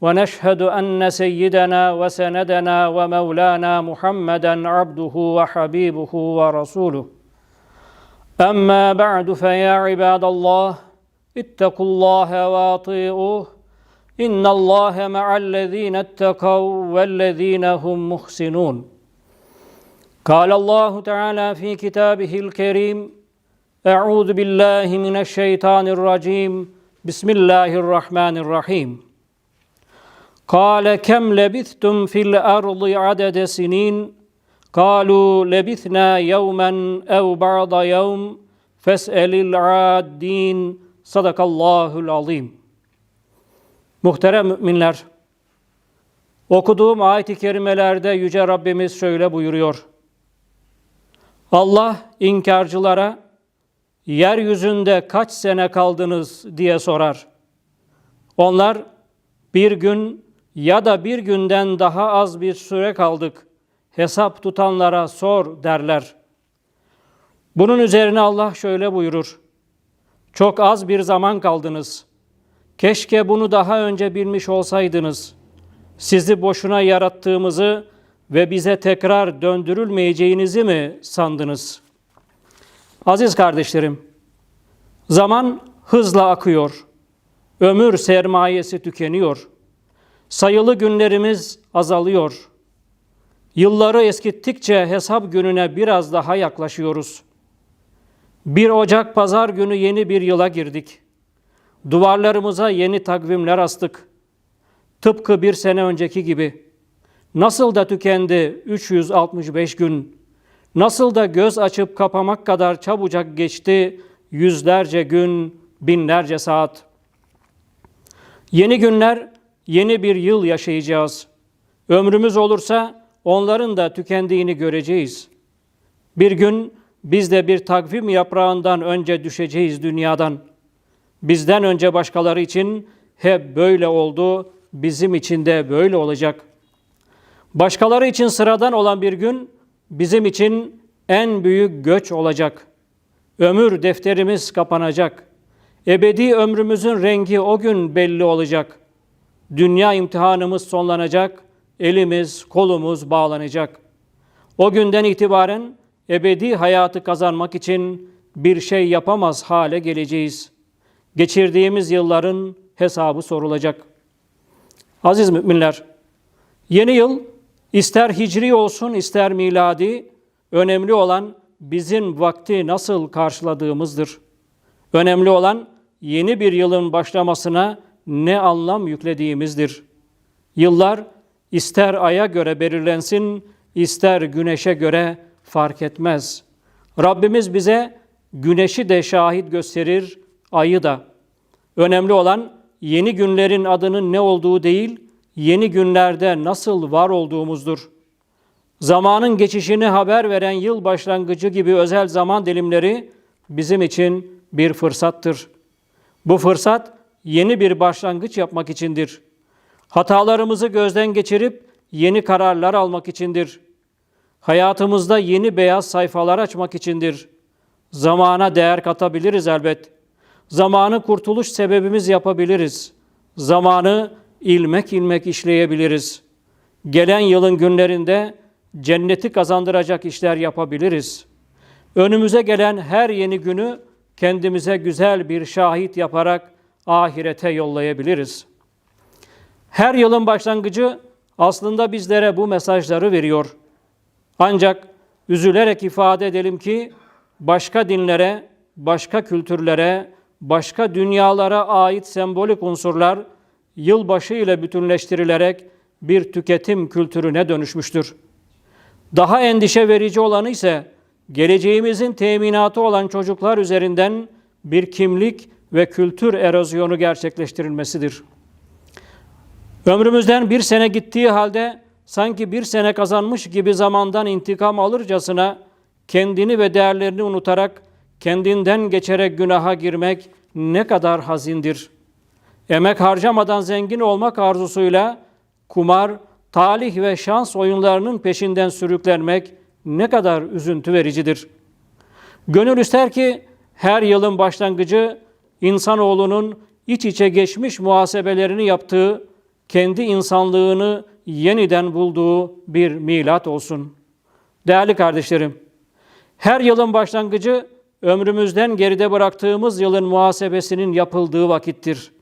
ونشهد أن سيدنا وسندنا ومولانا محمدا عبده وحبيبه ورسوله. أما بعد فيا عباد الله اتقوا الله وأطيعوه. إن الله مع الذين اتقوا والذين هم محسنون. قال الله تعالى في كتابه الكريم أعوذ بالله من الشيطان الرجيم. بسم الله الرحمن الرحيم. Kale kem lebithtum fil ardı adede sinin. Kalu lebithna yevmen ev ba'da yevm. Fes'elil addin. Sadakallahul azim. Muhterem müminler, okuduğum ayet-i kerimelerde Yüce Rabbimiz şöyle buyuruyor. Allah inkarcılara yeryüzünde kaç sene kaldınız diye sorar. Onlar bir gün ya da bir günden daha az bir süre kaldık. Hesap tutanlara sor derler. Bunun üzerine Allah şöyle buyurur. Çok az bir zaman kaldınız. Keşke bunu daha önce bilmiş olsaydınız. Sizi boşuna yarattığımızı ve bize tekrar döndürülmeyeceğinizi mi sandınız? Aziz kardeşlerim, zaman hızla akıyor. Ömür sermayesi tükeniyor. Sayılı günlerimiz azalıyor. Yılları eskittikçe hesap gününe biraz daha yaklaşıyoruz. 1 Ocak pazar günü yeni bir yıla girdik. Duvarlarımıza yeni takvimler astık. Tıpkı bir sene önceki gibi. Nasıl da tükendi 365 gün. Nasıl da göz açıp kapamak kadar çabucak geçti yüzlerce gün, binlerce saat. Yeni günler, yeni bir yıl yaşayacağız. Ömrümüz olursa onların da tükendiğini göreceğiz. Bir gün biz de bir takvim yaprağından önce düşeceğiz dünyadan. Bizden önce başkaları için hep böyle oldu, bizim için de böyle olacak. Başkaları için sıradan olan bir gün bizim için en büyük göç olacak. Ömür defterimiz kapanacak. Ebedi ömrümüzün rengi o gün belli olacak. Dünya imtihanımız sonlanacak, elimiz, kolumuz bağlanacak. O günden itibaren ebedi hayatı kazanmak için bir şey yapamaz hale geleceğiz. Geçirdiğimiz yılların hesabı sorulacak. Aziz müminler, yeni yıl ister hicri olsun ister miladi, önemli olan bizim vakti nasıl karşıladığımızdır. Önemli olan yeni bir yılın başlamasına ne anlam yüklediğimizdir. Yıllar ister aya göre belirlensin, ister güneşe göre fark etmez. Rabbimiz bize güneşi de şahit gösterir, ayı da. Önemli olan yeni günlerin adının ne olduğu değil, yeni günlerde nasıl var olduğumuzdur. Zamanın geçişini haber veren yıl başlangıcı gibi özel zaman dilimleri bizim için bir fırsattır. Bu fırsat yeni bir başlangıç yapmak içindir. Hatalarımızı gözden geçirip yeni kararlar almak içindir. Hayatımızda yeni beyaz sayfalar açmak içindir. Zamana değer katabiliriz elbet. Zamanı kurtuluş sebebimiz yapabiliriz. Zamanı ilmek ilmek işleyebiliriz. Gelen yılın günlerinde cenneti kazandıracak işler yapabiliriz. Önümüze gelen her yeni günü kendimize güzel bir şahit yaparak ahirete yollayabiliriz. Her yılın başlangıcı aslında bizlere bu mesajları veriyor. Ancak üzülerek ifade edelim ki başka dinlere, başka kültürlere, başka dünyalara ait sembolik unsurlar yılbaşı ile bütünleştirilerek bir tüketim kültürüne dönüşmüştür. Daha endişe verici olanı ise geleceğimizin teminatı olan çocuklar üzerinden bir kimlik ve kültür erozyonu gerçekleştirilmesidir. Ömrümüzden bir sene gittiği halde sanki bir sene kazanmış gibi zamandan intikam alırcasına kendini ve değerlerini unutarak kendinden geçerek günaha girmek ne kadar hazindir. Emek harcamadan zengin olmak arzusuyla kumar, talih ve şans oyunlarının peşinden sürüklenmek ne kadar üzüntü vericidir. Gönül ister ki her yılın başlangıcı insanoğlunun iç içe geçmiş muhasebelerini yaptığı, kendi insanlığını yeniden bulduğu bir milat olsun. Değerli kardeşlerim, her yılın başlangıcı ömrümüzden geride bıraktığımız yılın muhasebesinin yapıldığı vakittir.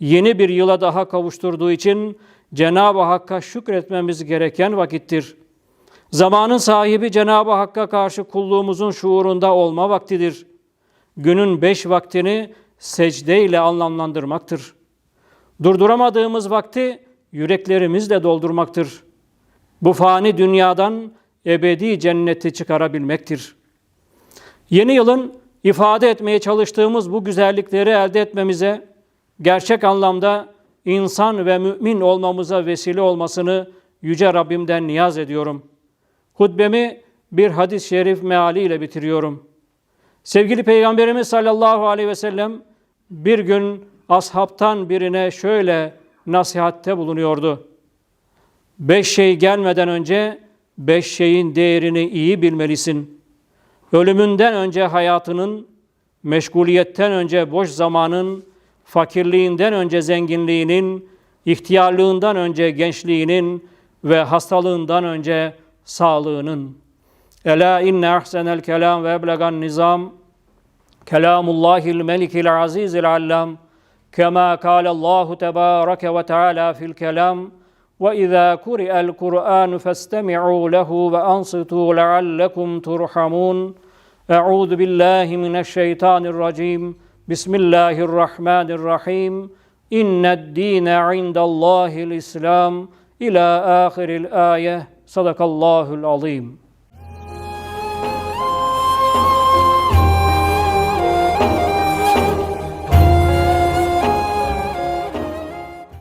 Yeni bir yıla daha kavuşturduğu için Cenab-ı Hakk'a şükretmemiz gereken vakittir. Zamanın sahibi Cenab-ı Hakk'a karşı kulluğumuzun şuurunda olma vaktidir. Günün beş vaktini secde ile anlamlandırmaktır. Durduramadığımız vakti yüreklerimizle doldurmaktır. Bu fani dünyadan ebedi cenneti çıkarabilmektir. Yeni yılın ifade etmeye çalıştığımız bu güzellikleri elde etmemize, gerçek anlamda insan ve mümin olmamıza vesile olmasını Yüce Rabbimden niyaz ediyorum. Hutbemi bir hadis-i şerif mealiyle bitiriyorum. Sevgili Peygamberimiz sallallahu aleyhi ve sellem bir gün ashabtan birine şöyle nasihatte bulunuyordu. Beş şey gelmeden önce beş şeyin değerini iyi bilmelisin. Ölümünden önce hayatının, meşguliyetten önce boş zamanın, fakirliğinden önce zenginliğinin, ihtiyarlığından önce gençliğinin ve hastalığından önce sağlığının. Ela inne ahsenel kelam ve eblegan nizam. Kelamullahil melikil azizil allam. Kema kâlallahu tebâreke ve teâlâ fil kelam. Ve izâ kuri'el Kur'an festemi'û lehu ve ansitû leallekum turhamun. Euzu billahi mineşşeytanirracim Bismillahirrahmanirrahim. İnned dîne indallâhil İslam. İla ahiril ayeh Sadakallahul azim.